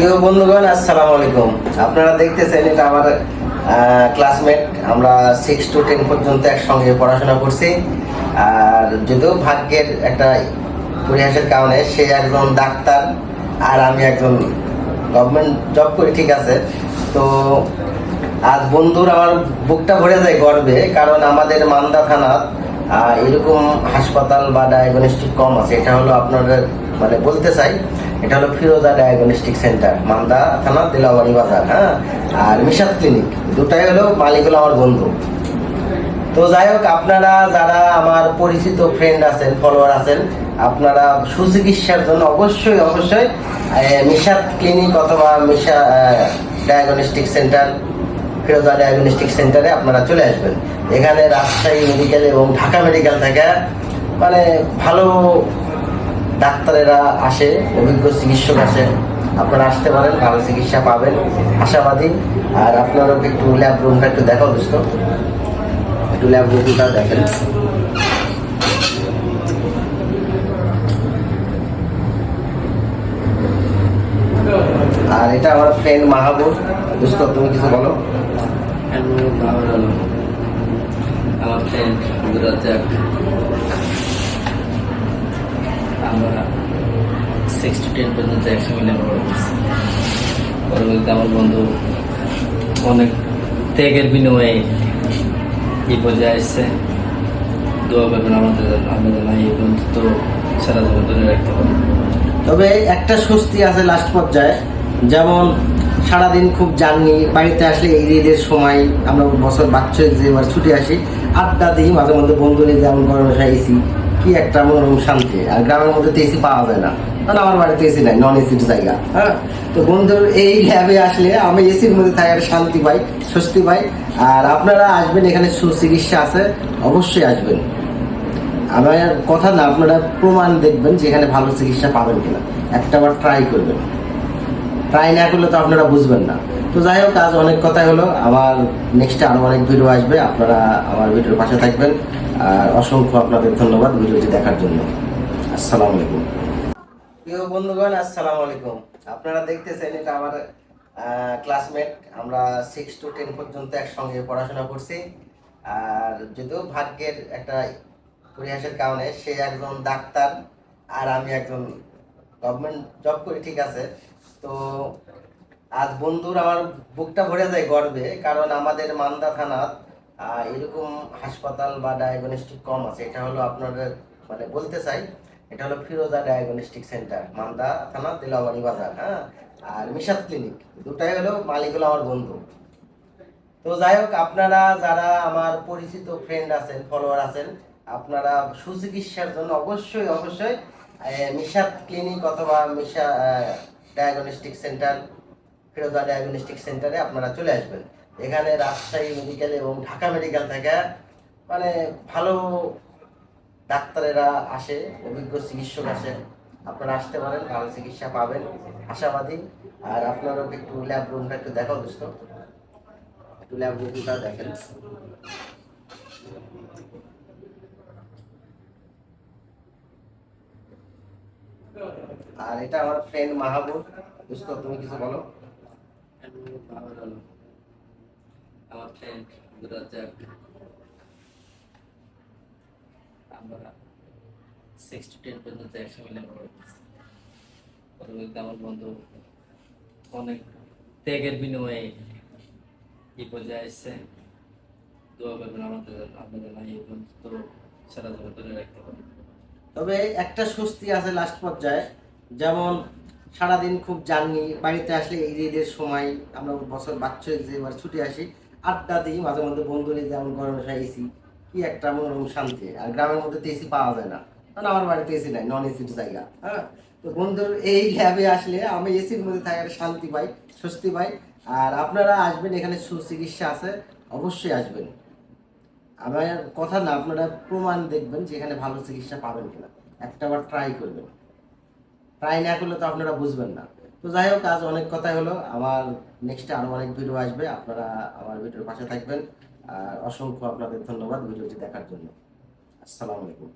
প্রিয় বন্ধুগণ আসসালামু আলাইকুম। আপনারা দেখতেছেন এটা আমার ক্লাসমেট আমরা সিক্স টু টেন পর্যন্ত একসঙ্গে পড়াশোনা করছি। আর যদিও ভাগ্যের একটা পরিহাসের কারণে সে একজন ডাক্তার আর আমি একজন গভর্নমেন্ট জব করি ঠিক আছে? তো আজ বন্ধুর আমার বুকটা ভরে যায় গর্বে কারণ আমাদের মান্দা আহ, এরকম হাসপাতাল বা ডায়াগনস্টিক কম আছে। এটা হলো আপনাদের মানে বলতে চাই এটা হলো ফিরোজা ডায়াগনস্টিক সেন্টার মান্দা থানা দিলাবাড়ি বাজার হ্যাঁ? আর মিশাদ ক্লিনিক দুটাই হলো মালিক হলো আমার বন্ধু। তো যাই হোক, আপনারা যারা আমার পরিচিত ফ্রেন্ড আছেন ফলোয়ার আছেন, আপনারা সুচিকিৎসার জন্য অবশ্যই অবশ্যই মিশাদ ক্লিনিক অথবা Misha diagnostic centre Firoza diagnostic সেন্টারে আপনারা চলে আসবেন। এখানে রাজশাহী মেডিকেল এবং ঢাকা মেডিকেল থেকে মানে ভালো ডাক্তারেরা আসে, অভিজ্ঞ চিকিৎসক আসে। আপনারা আসতে পারেন, ভালো চিকিৎসা পাবেন। আশাবাদী। আর আপনারা একটু ল্যাব রুমটা একটু দেখাও দোস্ত। একটু ল্যাব রুমটা দেখেন। আর এটা আমার ফ্রেন্ড মাহাবুব। দোস্ত, তুমি কিছু বলো? আমার ফ্রেন্ড আমরা সিক্স টু টেন পর্যন্ত একসঙ্গে লেখাপড়া করছি পরবর্তীতে আমার বন্ধু অনেক ত্যাগের বিনিময়ে এই পর্যায়ে এসছে দোয়া করবেন আমাদের আমরা যেন এই বন্ধুত্ব সারা জীবন ধরে রাখতে পারি। তবে একটা স্বস্তি আছে লাস্ট পর্যায়ে, যেমন সারাদিন খুব জার্নি, বাড়িতে আসলে এই ঈদের সময় আমরা বছর বাচ্চা যে ছুটে আসি, আড্ডা দিই, মাঝে মধ্যে বন্ধু নিয়ে যেমন গরমে এসি কি একটা মনোরম শান্তি? আর গ্রামের মধ্যে তো এসি পাওয়া যায় না। কারণ আমার বাড়িতে এসি নাই নন এসির জায়গা হ্যাঁ? তো বন্ধুর এই ল্যাবে আসলে আমি এসির মধ্যে থাকার শান্তি পাই, স্বস্তি পাই। আর আপনারা আসবেন, এখানে সুচিকিৎসা আছে, অবশ্যই আসবেন। আমার কথা না, আপনারা প্রমাণ দেখবেন যে এখানে ভালো চিকিৎসা পাবেন কিনা। একটা বার ট্রাই করবেন। ট্রাই না করলে তো আপনারা বুঝবেন না। তো যাই হোক, আজ অনেক কথাই হলো। আবার নেক্সটে আরও অনেক ভিডিও আসবে। আপনারা আমার ভিডিওর পাশে থাকবেন। আর অসংখ্য আপনাদের ধন্যবাদ ভিডিওটি দেখার জন্য। আসসালামু আলাইকুম। প্রিয় বন্ধুগণ আসসালামু আলাইকুম। আপনারা দেখতেছেন এটা আমার ক্লাসমেট আমরা সিক্স টু টেন পর্যন্ত একসঙ্গে পড়াশোনা করছি। আর যদিও ভাগ্যের একটা পরিহাসের কারণে সে একজন ডাক্তার আর আমি একজন গভর্নমেন্ট জব করি ঠিক আছে? তো আজ বন্ধুর আমার বুকটা ভরে যায় গর্বে কারণ আমাদের মান্দা আহ, এরকম হাসপাতাল বা ডায়াগনস্টিক কম আছে। এটা হলো আপনাদের মানে বলতে চাই, এটা হলো ফিরোজা ডায়াগনস্টিক সেন্টার মান্দা থানা দিলাবাড়ি বাজার হ্যাঁ? আর মিশাদ ক্লিনিক দুটাই হলো মালিক হলো আমার বন্ধু। তো যাই হোক, আপনারা যারা আমার পরিচিত ফ্রেন্ড আছেন ফলোয়ার আছেন, আপনারা সুচিকিৎসার জন্য অবশ্যই অবশ্যই মিশাদ ক্লিনিক অথবা Misha diagnostic centre Firoza diagnostic সেন্টারে আপনারা চলে আসবেন। এখানে রাজশাহী মেডিকেল এবং ঢাকা মেডিকেল থেকে মানে ভালো ডাক্তারেরা আসে, অভিজ্ঞ চিকিৎসক আসে। আপনারা আসতে পারেন, ভালো চিকিৎসা পাবেন, আশাবাদী। আর আপনারা একটু ল্যাব রুমটা একটু দেখাও দোস্ত। একটু ল্যাব রুমটা দেখেন। আর এটা আমার ফ্রেন্ড মাহাবুব। দোস্ত, তুমি কিছু বলো? আমার ফ্রেন্ড আমরা সিক্স টু টেন পর্যন্ত একসঙ্গে আমার বন্ধু অনেক ত্যাগের বিনিময়ে এই পর্যায়ে এসছে দোয়া করবেন আমাদের যেন এই বন্ধুত্ব সারা জীবন ধরে রাখতে পারি। তবে একটা স্বস্তি আছে লাস্ট পর্যায়ে। যেমন সারাদিন খুব জার্নি, বাড়িতে আসলে ঈদের সময়, আমরা বছর বাচ্চা ছুটে আসি আড্ডা দিই, মাঝে মধ্যে বন্ধু নিয়ে যেমন গরমে এসি কি একটা মনোরম শান্তি। আর গ্রামের মধ্যে তো এসি পাওয়া যায় না। কারণ আমার বাড়িতে এসি নাই নন এসির জায়গা হ্যাঁ? তো বন্ধুর এই ল্যাবে আসলে আমি এসির মধ্যে থাকার শান্তি পাই, স্বস্তি পাই। আর আপনারা আসবেন, এখানে সুচিকিৎসা আছে, অবশ্যই আসবেন। আমার কথা না, আপনারা প্রমাণ দেখবেন যে এখানে ভালো চিকিৎসা পাবেন কিনা। একটা বার ট্রাই করবেন। ট্রাই না করলে তো আপনারা বুঝবেন না। তো যাই হোক, আজ অনেক কথাই হলো। আমার নেক্সটে আরও অনেক ভিডিও আসবে, আপনারা আমার ভিডিওর পাশে থাকবেন। আর অসংখ্য আপনাদের ধন্যবাদ ভিডিওটি দেখার জন্য। আসসালামু আলাইকুম।